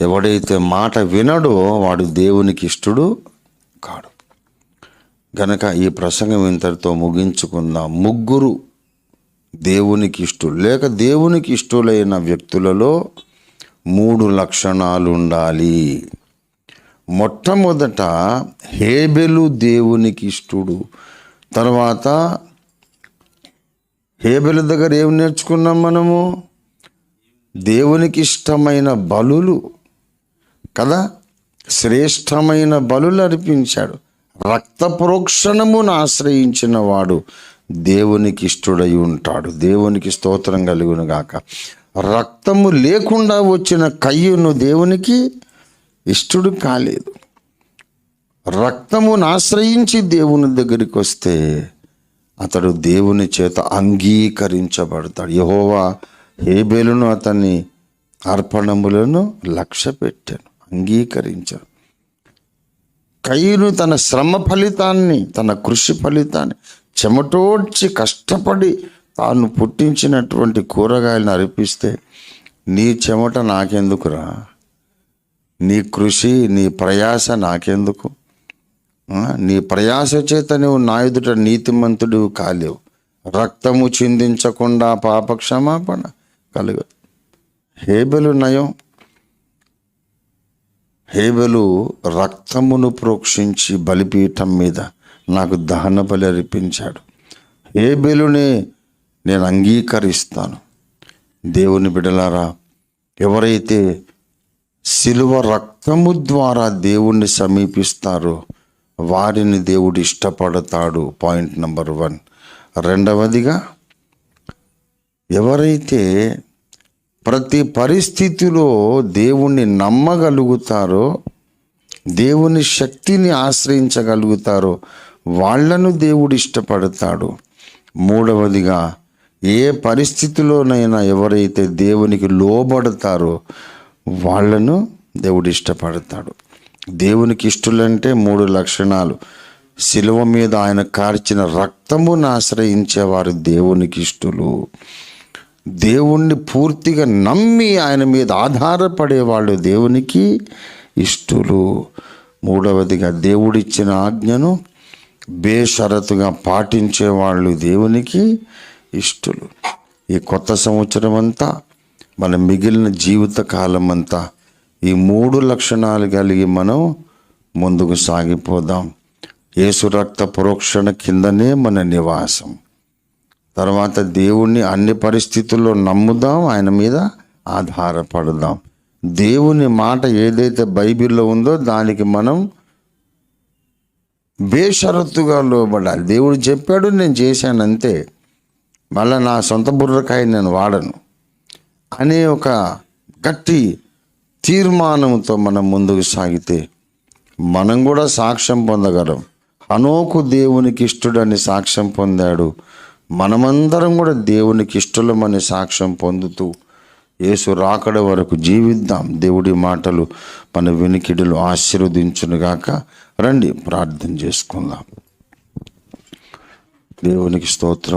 ఎవడైతే మాట వినడో వాడు దేవునికి ఇష్టడు కాడు. గనక ఈ ప్రసంగం ఇంతటితో ముగించుకున్న ముగ్గురు దేవునికి ఇష్టలు లేక దేవునికి ఇష్టలైన వ్యక్తులలో మూడు లక్షణాలు ఉండాలి. మొట్టమొదట హేబెలు దేవునికి ఇష్టడు తర్వాత హేబెలు దగ్గర ఏం నేర్చుకున్నాం మనము? దేవునికి ఇష్టమైన బలులు కదా? శ్రేష్టమైన బలులు అర్పించాడు. రక్త ప్రోక్షణమును ఆశ్రయించిన వాడు దేవునికి ఇష్టడై ఉంటాడు. దేవునికి స్తోత్రం కలుగును గాక. రక్తము లేకుండా వచ్చిన కయ్యును దేవునికి ఇష్టడు కాలేదు. రక్తమును ఆశ్రయించి దేవుని దగ్గరికి వస్తే అతడు దేవుని చేత అంగీకరించబడతాడు. యహోవా హేబేలును అతని అర్పణములను లక్ష్య పెట్టాను అంగీకరించారు. కయ్యను తన శ్రమ ఫలితాన్ని తన కృషి ఫలితాన్ని చెమటోడ్చి కష్టపడి తాను పుట్టించినటువంటి కూరగాయలను అర్పిస్తే నీ చెమట నాకెందుకురా? నీ కృషి నీ ప్రయాస నాకెందుకు? నీ ప్రయాస చేత నువ్వు నా ఎదుట నీతిమంతుడు కాలేవు. రక్తము చిందించకుండా పాపక్షమాపణ కలుగదు. హేబెలు నయం. హేబెలు రక్తమును ప్రోక్షించి బలిపీఠం మీద నాకు దహన బలి అర్పించాడు. హేబెలునే నేను అంగీకరిస్తాను. దేవుని బిడలారా ఎవరైతే శిలువ రక్తము ద్వారా దేవుణ్ణి సమీపిస్తారో వారిని దేవుడు ఇష్టపడతాడు. Point number one. రెండవదిగా ఎవరైతే ప్రతి పరిస్థితిలో దేవుణ్ణి నమ్మగలుగుతారో దేవుని శక్తిని ఆశ్రయించగలుగుతారో వాళ్ళను దేవుడు ఇష్టపడతాడు. మూడవదిగా ఏ పరిస్థితిలోనైనా ఎవరైతే దేవునికి లోబడతారో వాళ్ళను దేవుడు ఇష్టపడతాడు. దేవునికి ఇష్టలంటే మూడు లక్షణాలు. శిలువ మీద ఆయన కార్చిన రక్తమును ఆశ్రయించేవారు దేవునికి ఇష్టలు. దేవుణ్ణి పూర్తిగా నమ్మి ఆయన మీద ఆధారపడే వాళ్ళు దేవునికి ఇష్టలు. మూడవదిగా దేవుడిచ్చిన ఆజ్ఞను బేషరతుగా పాటించే వాళ్ళు దేవునికి ఇష్టలు. ఈ కొత్త సంవత్సరం అంతా మన మిగిలిన జీవిత కాలం అంతా ఈ మూడు లక్షణాలు కలిగి మనం ముందుకు సాగిపోదాం. యేసు రక్త ప్రోక్షణ కిందనే మన నివాసం. తర్వాత దేవుణ్ణి అన్ని పరిస్థితుల్లో నమ్ముదాం ఆయన మీద ఆధారపడదాం. దేవుని మాట ఏదైతే బైబిల్లో ఉందో దానికి మనం బేషరత్తుగా లోబడాలి. దేవుడు చెప్పాడు నేను చేశాను అంతే మళ్ళీ నా సొంత బుర్రకాయ నేను వాడను. అనే ఒక గట్టి తీర్మానంతో మనం ముందుకు సాగితే మనం కూడా సాక్ష్యం పొందగలం. హనోకు దేవునికి ఇష్టడని సాక్ష్యం పొందాడు. మనమందరం కూడా దేవునికి ఇష్టలమని సాక్ష్యం పొందుతూ యేసు రాకడ వరకు జీవిద్దాం. దేవుడి మాటలు మన వినికిడిలో ఆశీర్వదించునుగాక రండి ప్రార్థన చేసుకుందాం. దేవునికి స్తోత్రం.